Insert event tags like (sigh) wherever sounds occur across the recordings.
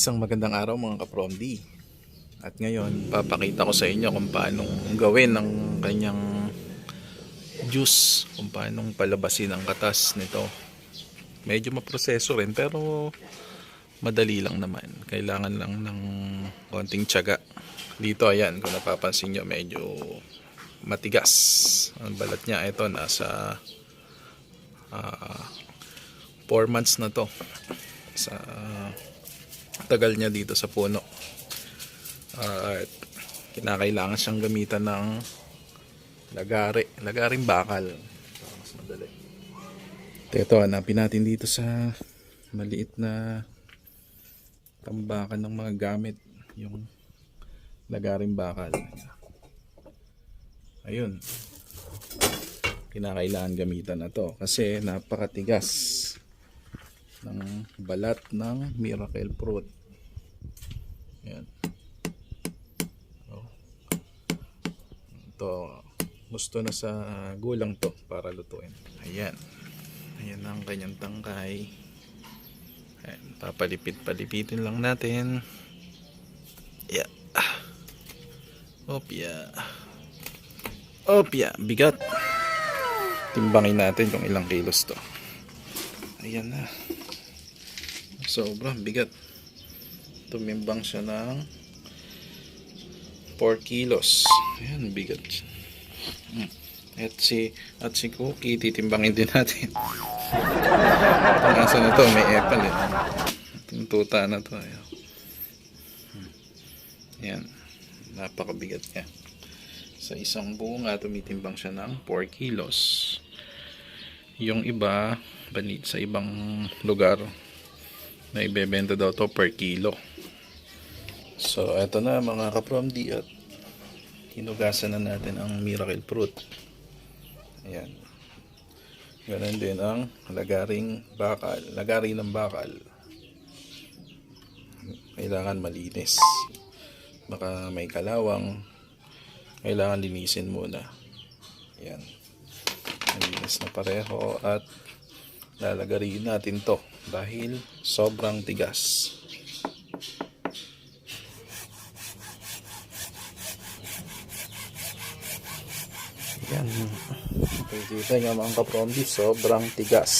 Isang magandang araw mga kapromdi. At ngayon, papakita ko sa inyo kung paano gawin ang kanyang juice. Kung paano palabasin ang katas nito. Medyo maproseso rin pero madali lang naman. Kailangan lang ng konting tiyaga. Dito ayan, kung napapansin nyo, medyo matigas. Ang balat niya, ito nasa 4 months na to sa tagal niya dito sa puno. at kinakailangan siyang gamitan ng lagari, lagaring bakal. Mas madali. Ito, hanapin natin dito sa maliit na tambakan ng mga gamit. Yung lagaring bakal. Ayun. Kinakailangan gamitan na to kasi napakatigas ng balat ng miracle fruit. Yan. Oh. Ito, gusto na sa gulang to para lutuin. Ayan. Ayan ang kanyang tangkay. Ayan, papalipit-palipitin lang natin. Yeah. Opya. Opya, bigat. Timbangin natin kung ilang kilos to. Ayan na. Sobrang bigat. Tumimbang siya ng 4 kilos. Ayan, bigat. Hmm. At si, at si Cookie, titimbangin din natin. Itong asa na to, may epal eh. Tuta na to. Ayan. Hmm. Ayan. Napakabigat niya. Sa isang bunga, tumitimbang siya ng 4 kilos. Yung iba, bani- sa ibang lugar, na ibebenta daw to per kilo. So, eto na mga kapromdi at hinugasan na natin ang miracle fruit. Ayan. Ganun din ang lagaring bakal. Lagari ng bakal. Kailangan malinis. Baka may kalawang. Kailangan linisin muna. Ayan. Malinis na pareho at lalagarin natin to dahil sobrang tigas. Yan. Nakikita nyo mga kapromdi, sobrang tigas.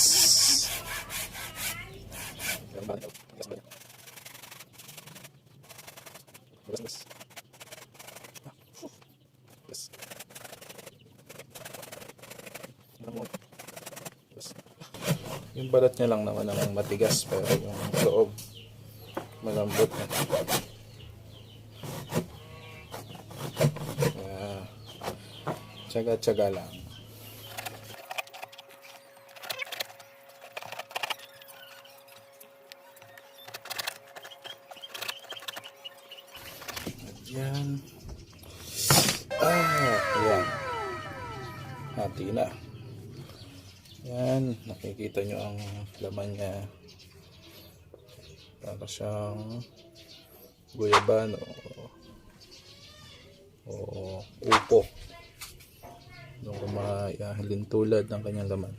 Yung balat niya lang naman ang matigas pero yung loob malambot na. Kaya tsaga-tsaga lang. At yan. Ah, yan. Hati na. Yan, nakikita nyo ang laman niya. Para siyang guyaban o, o upo. Doon kumayahalin tulad ng kanyang laman.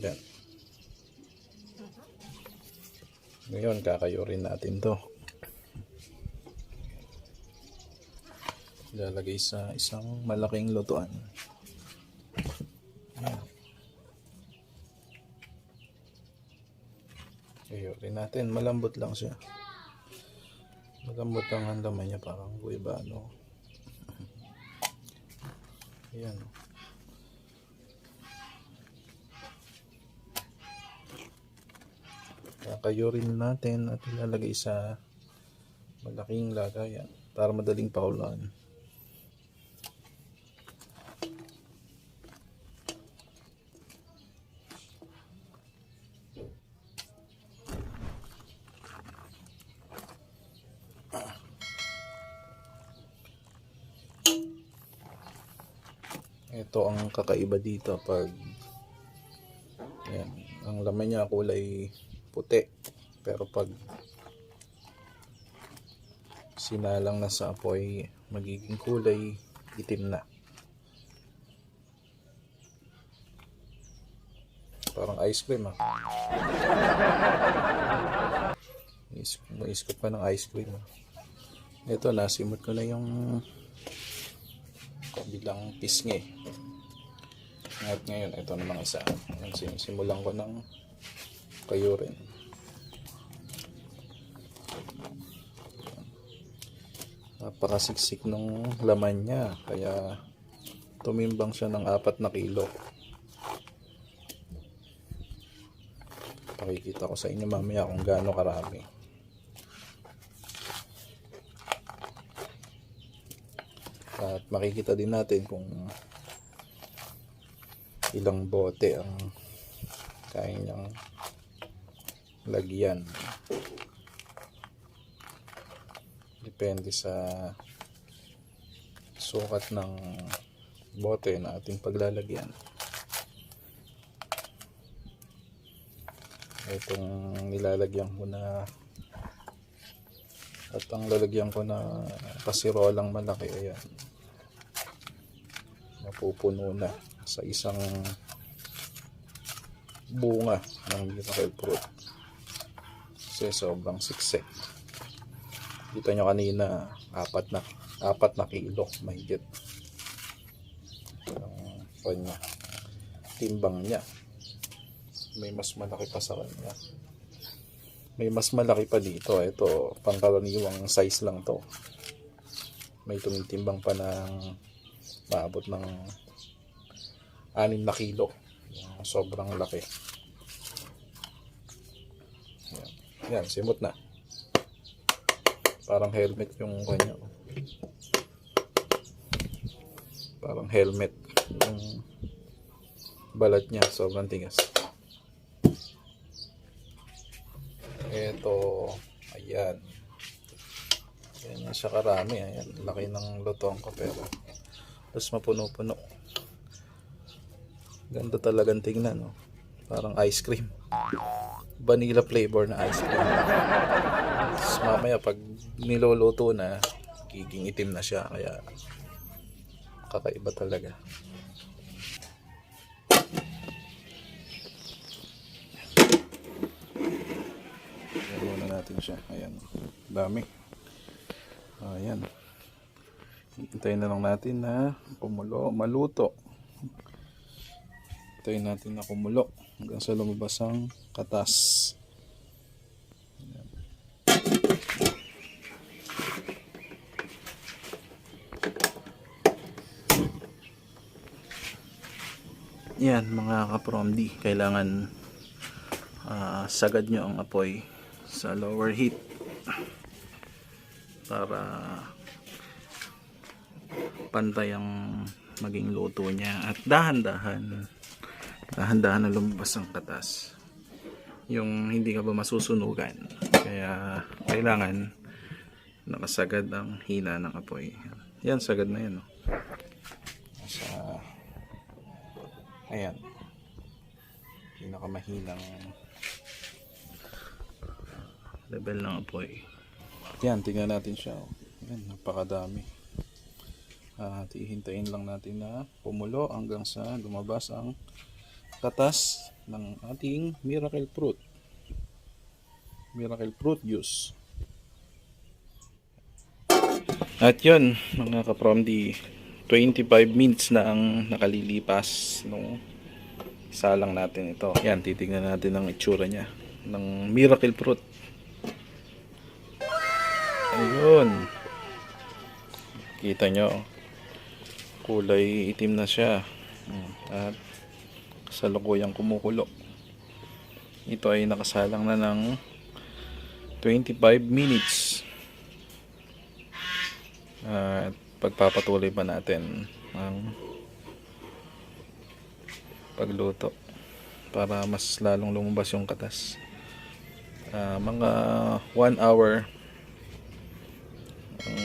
Yan. Ngayon, kakayurin natin to. Ilalagay sa isang malaking lutuan. Ayurin natin. Malambot lang siya. Malambot lang ang laman niya. Parang guibano. Ayan. Kakayurin natin at ilalagay sa malaking lagayan para madaling paulan. Ito ang kakaiba dito pag yan, ang laman niya kulay puti. Pero pag sinalang na sa apoy, magiging kulay itim na. Parang ice cream ah. Scoop pa ng ice cream. ah. Ito, nasimot ko na yung kabilang pisngi. At ngayon, ito namang isa. Sinisimulan ko ng kayo rin. Napakasiksik ng laman niya. Kaya tumimbang siya ng apat na kilo. Pakikita ko sa inyo mamaya kung gaano karami. At makikita din natin kung ilang bote ang kaya niyang lagyan. Depende sa sukat ng bote na ating paglalagyan. Itong nilalagyan ko na at ang lalagyan ko na kasirolang malaki ayan mapupuno na sa isang bunga ng miracle fruit kasi sobrang siksik. Kita nyo kanina apat na apat na kilo mahigit. Ang kanya timbang niya. May mas malaki pa sa kanya. May mas malaki pa dito. Ito pangkaraniwang size lang to. May tumitimbang pa ng maabot ng 6 na kilo. Yung sobrang laki. Yan, yan simot na. Parang helmet yung kanya parang helmet yung balat niya. Sobrang tigas. Ito, ayan. Ayan siya karami. Ayan, laki ng lutong ko pero tapos mapuno-puno. Ganda talagang tingnan, no? Parang ice cream. Vanilla flavor na ice cream. Tapos mamaya pag niluluto na, giging itim na siya. Kaya kakaiba talaga. Ayan muna natin siya. Ayan. Dami. Ayan. Hintayin na lang natin na kumulo, maluto. Hintayin natin na kumulo. Hanggang sa lumabas ang katas. Yan mga kapromdi, kailangan ah, sagad nyo ang apoy sa lower heat para pantay ang maging luto niya. At dahan-dahan dahan-dahan na lumabas ang katas yung hindi ka ba masusunugan kaya kailangan nakasagad ang hina ng apoy yan sagad na yan oh. sa ayan pinakamahinang level ng apoy. Yan, tingnan natin siya. oh. Yan, napakadami. At ihintayin lang natin na pumulo hanggang sa lumabas ang katas ng ating miracle fruit. Miracle fruit juice. At yun, mga kapromdi, 25 minutes na ang nakalilipas nung salang natin ito. Yan, titignan natin ang itsura niya ng miracle fruit. Ayun. Kita nyo. Kulay itim na siya. Mm, At salukuyang kumukulo. Ito ay nakasalang na ng 25 minutes. At pagpapatuloy pa natin ang pagluto para mas lalong lumabas yung katas. Ah, mga 1 hour ang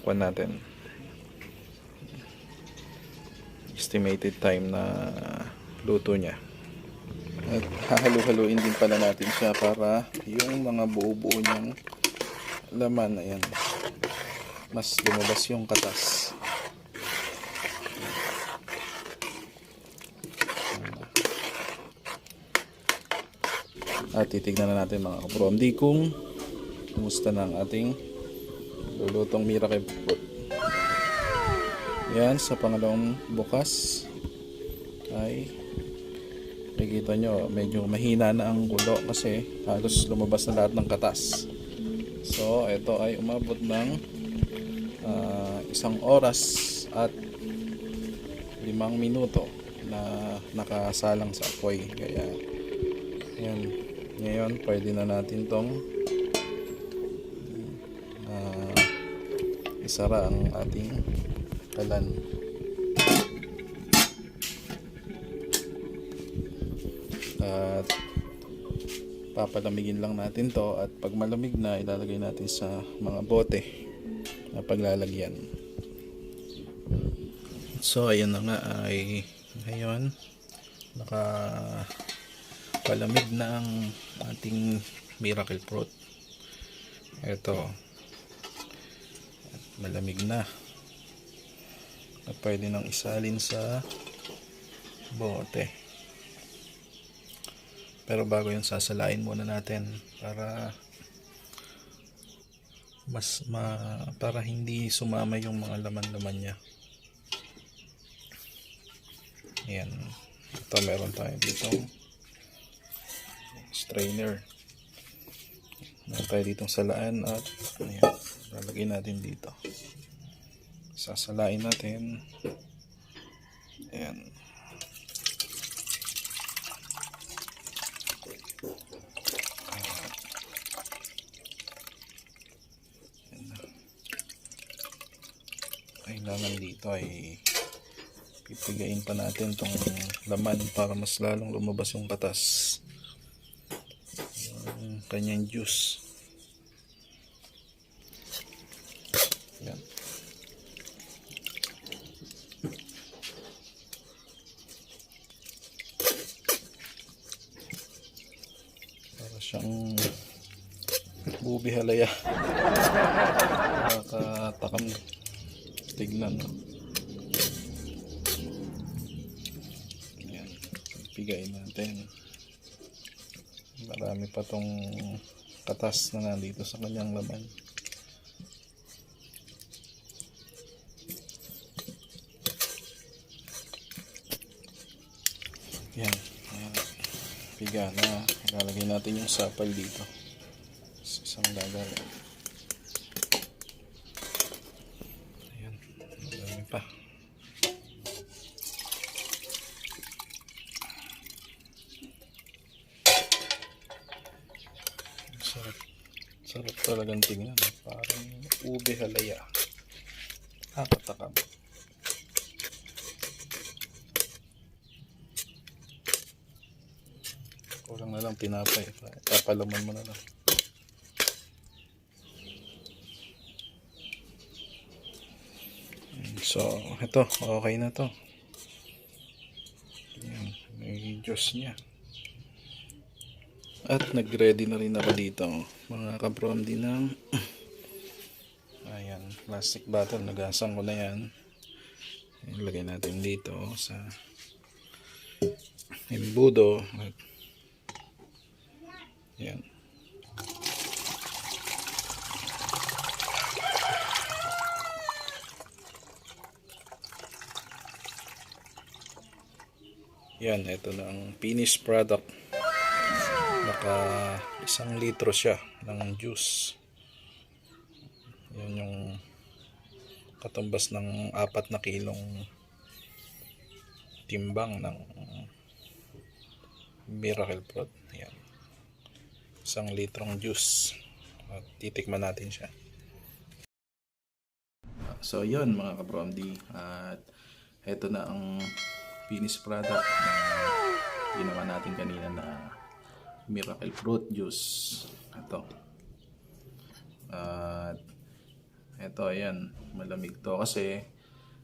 kuwan natin estimated time na luto niya. At hahalu-haluin din pala natin siya para yung mga buo-buo niyang laman ayan mas lumabas yung katas. At titignan na natin mga kapromdi kung kumusta na ating lulutong miracle fruit. Yan, sa pangalawang bukas ay nakikita nyo, medyo mahina na ang gulo kasi halos lumabas na lahat ng katas. So, ito ay umabot ng ah, isang oras at limang minuto na nakasalang sa apoy. Kaya, yan. Ngayon, pwede na natin tong ah, isara ang ating kalan. Papalamigin lang natin to at pag malamig na ilalagay natin sa mga bote na paglalagyan. So ayun na nga ay ngayon naka palamig na ang ating miracle fruit. Ito malamig na at pwede nang isalin sa bote. Pero bago yun sasalain muna natin para mas ma, para hindi sumama yung mga laman-laman niya. Ayan. Ito meron tayo dito. Strainer. Meron tayo ditong salaan at ayan, lalagay natin dito. Sasalain natin. Ayan. Kailangan dito ay pipigain pa natin tong laman para mas lalong lumabas yung katas yung kanyang juice. Yan. Para siyang bubi halaya. (laughs) Nakakatakam tignan no? yan pigain natin. Marami pa tong katas na nandito sa kanyang laman. Yan. Piga na. Ilalagay natin yung sapal dito. Sa isang gagawin Ayan, marami pa. Sarap, sarap talagang tingnan. Parang ube halaya. Nakatakam. Kulang na lang tinapay. Papalaman mo na lang. So, ito, okay na to. Yan, may juice niya. At nag-ready na rin ako dito. Mga kabrom din ng ayan, plastic bottle. Nagasang ko na yan. Ilagay natin dito sa embudo. At, yan. Yan, ito na ang finished product. Naka isang litro siya ng juice. Yan yung katumbas ng apat na kilong timbang ng miracle fruit. Yan. Isang litrong juice. At titikman natin siya. So, yun mga kabromdi. At ito na ang finished product na ginawa natin kanina na miracle fruit juice. Ito. At ito, ayan. Malamig to kasi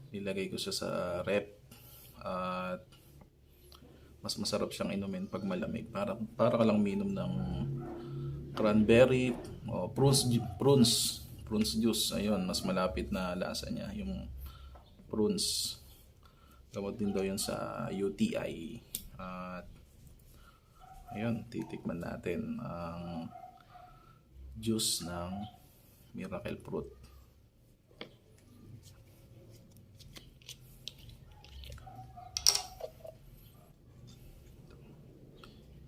nilagay ko siya sa rep. At mas masarap siyang inumin pag malamig. Para, para ka lang minom ng cranberry o prunes, prunes, prunes juice. Ayun, mas malapit na lasa niya. Yung prunes. Gamot din daw yun sa UTI. At ayun, titikman natin ang juice ng miracle fruit.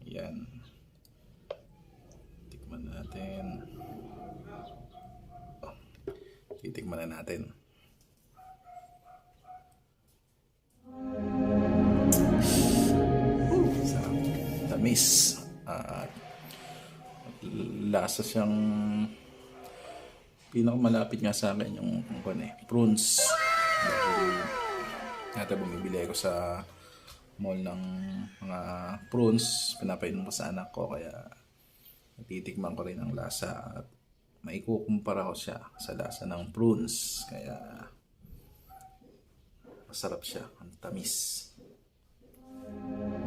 Yan. Tikman na natin. Oh, titikman na natin. Tamis. At lasa siyang pinakamalapit nga sa akin yung yung kwan eh, prunes. Dahil bumibili ako sa mall ng mga prunes, pinapainom ko sa anak ko kaya natitikman ko rin ang lasa at maikukumpara ko siya sa lasa ng prunes kaya masarap siya, ang tamis. Basta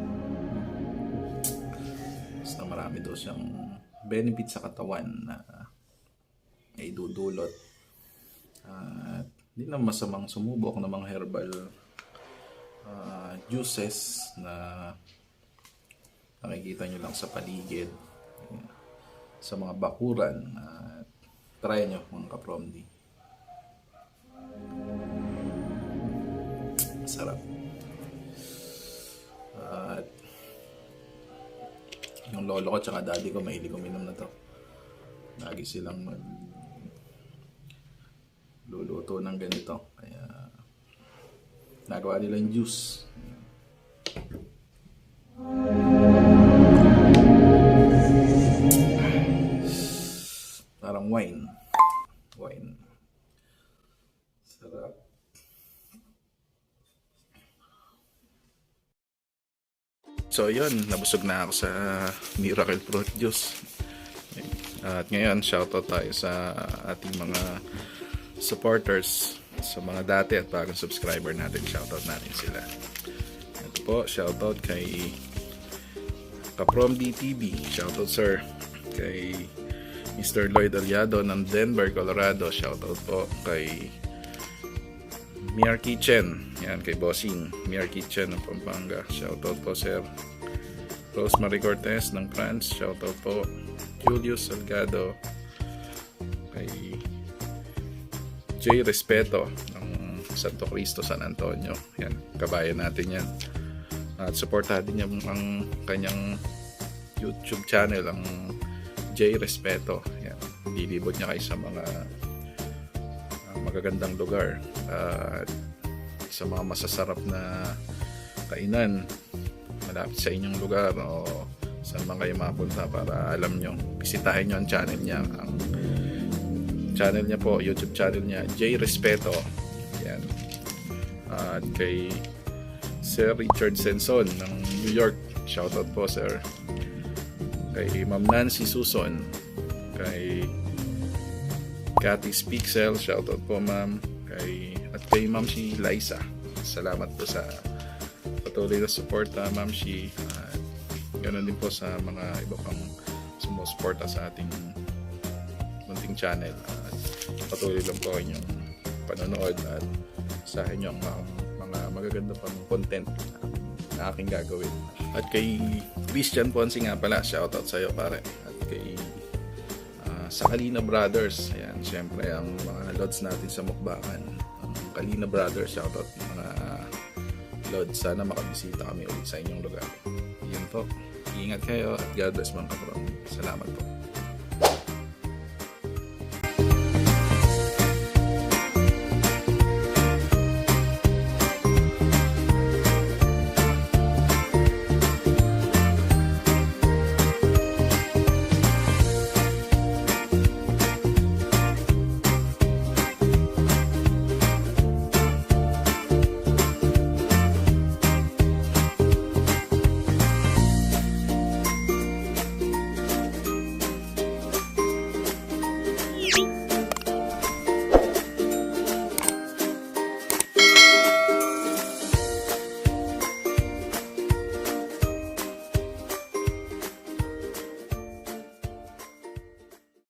marami daw siyang benefit sa katawan na na idudulot. At hindi na masamang sumubok ng mga herbal ah, juices na nakikita nyo lang sa paligid. Sa mga bakuran. At try nyo mga kapromdi. Sarap. Yung lolo ko tsaka daddy ko mahilig uminom na to. Lagi silang mag luluto ng ganito. Kaya nagawa nila yung juice. So yun, nabusog na ako sa Miracle Fruit Juice. At ngayon, shoutout tayo sa ating mga supporters, sa mga dati at bagong subscriber natin. Shoutout natin sila. Ito po, shoutout kay Kaprom DTV. Shoutout sir. Kay Mr. Lloyd Aliado ng Denver, Colorado. Shoutout po kay Miar Kitchen. Yan, kay Bossing. Miar Kitchen ng Pampanga. Shoutout po, sir. Rosemary Cortez ng France. Shoutout po. Julius Salgado. Kay Jay Respeto ng Santo Cristo, San Antonio. Yan, kabayan natin yan. At supportahan din niya ang kanyang YouTube channel, ang Jay Respeto. Yan, lilibot niya kayo sa mga magagandang lugar. At sa mga masasarap na kainan malapit sa inyong lugar o saan man kayo mapunta para alam nyo bisitahin nyo ang channel niya. Ang channel niya po YouTube channel niya J Respeto. Yan. At kay Sir Richard Senson ng New York. Shoutout po sir. Kay Ma'am Nancy Suson. Kay Cathy Speaksel, shoutout po ma'am. Kay, at kay ma'am si Liza. Salamat po sa patuloy na suporta ma'am si. Ganoon din po sa mga iba pang sumusuporta sa ating munting channel. At patuloy lang po inyong panonood at sa inyo ang mga, mga magaganda pang content na aking gagawin. At kay Christian Ponce nga pala, shoutout sa iyo pare. Sa Kalina Brothers. Ayan, syempre ang mga lods natin sa mukbangan. Ang Kalina Brothers, shoutout mga lods. Sana makabisita kami ulit sa inyong lugar. Yun po. Ingat kayo at God bless mga kapro. Salamat.